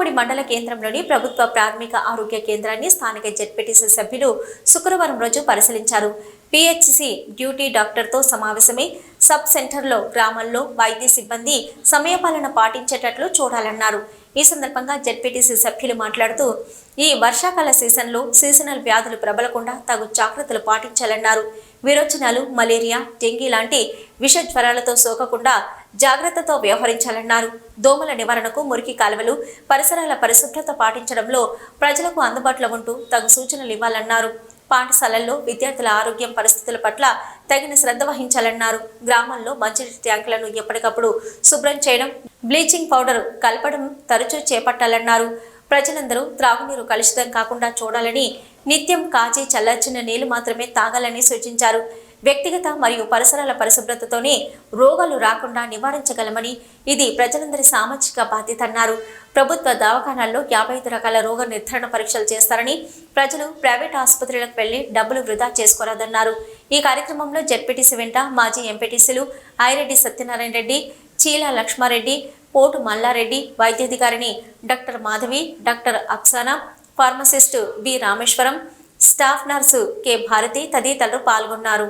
సింహముడి మండల కేంద్రంలోని ప్రభుత్వ ప్రాథమిక ఆరోగ్య కేంద్రాన్ని స్థానిక జెడ్పీటీసీ సభ్యులు శుక్రవారం రోజు పరిశీలించారు. పిహెచ్సి డ్యూటీ డాక్టర్తో సమావేశమై సబ్ సెంటర్లో గ్రామాల్లో వైద్య సిబ్బంది సమయపాలన పాటించేటట్లు చూడాలన్నారు. ఈ సందర్భంగా జెడ్పీటీసీ సభ్యులు మాట్లాడుతూ ఈ వర్షాకాల సీజన్లో సీజనల్ వ్యాధులు ప్రబలకుండా తగు జాగ్రత్తలు పాటించాలన్నారు. విరోచనాలు మలేరియా డెంగీ లాంటి విష జ్వరాలతో సోకకుండా జాగ్రత్తతో వ్యవహరించాలన్నారు. దోమల నివారణకు మురికి కాలువలు పరిసరాల పరిశుభ్రత పాటించడంలో ప్రజలకు అందుబాటులో ఉంటూ తగు సూచనలు ఇవ్వాలన్నారు. పాఠశాలల్లో విద్యార్థుల ఆరోగ్యం పరిస్థితుల పట్ల తగిన శ్రద్ధ వహించాలన్నారు. గ్రామాల్లో మంచినీటి ట్యాంకులను ఎప్పటికప్పుడు శుభ్రం చేయడం బ్లీచింగ్ పౌడర్ కలపడం తరచూ చేపట్టాలన్నారు. ప్రజలందరూ త్రాగునీరు కలుషితం కాకుండా చూడాలని నిత్యం కాచి చల్లార్చిన నీళ్ళు మాత్రమే తాగాలని సూచించారు. వ్యక్తిగత మరియు పరిసరాల పరిశుభ్రతతోనే రోగాలు రాకుండా నివారించగలమని ఇది ప్రజలందరి సామాజిక బాధ్యత అన్నారు. ప్రభుత్వ దవాఖానాల్లో యాభై ఐదు రకాల రోగ నిర్ధారణ పరీక్షలు చేస్తారని ప్రజలు ప్రైవేట్ ఆసుపత్రులకు వెళ్ళి డబ్బులు వృధా చేసుకోరాదన్నారు. ఈ కార్యక్రమంలో జెడ్పీటీసీ వెంట మాజీ ఎంపీటీసీలు ఐరెడ్డి సత్యనారాయణ రెడ్డి చీల లక్ష్మారెడ్డి పోటు Mallareddy వైద్యాధికారిని doctor Madhavi doctor Afsana pharmacist B Rameshwaram staff nurse K Bharati తదితరులు పాల్గొన్నారు.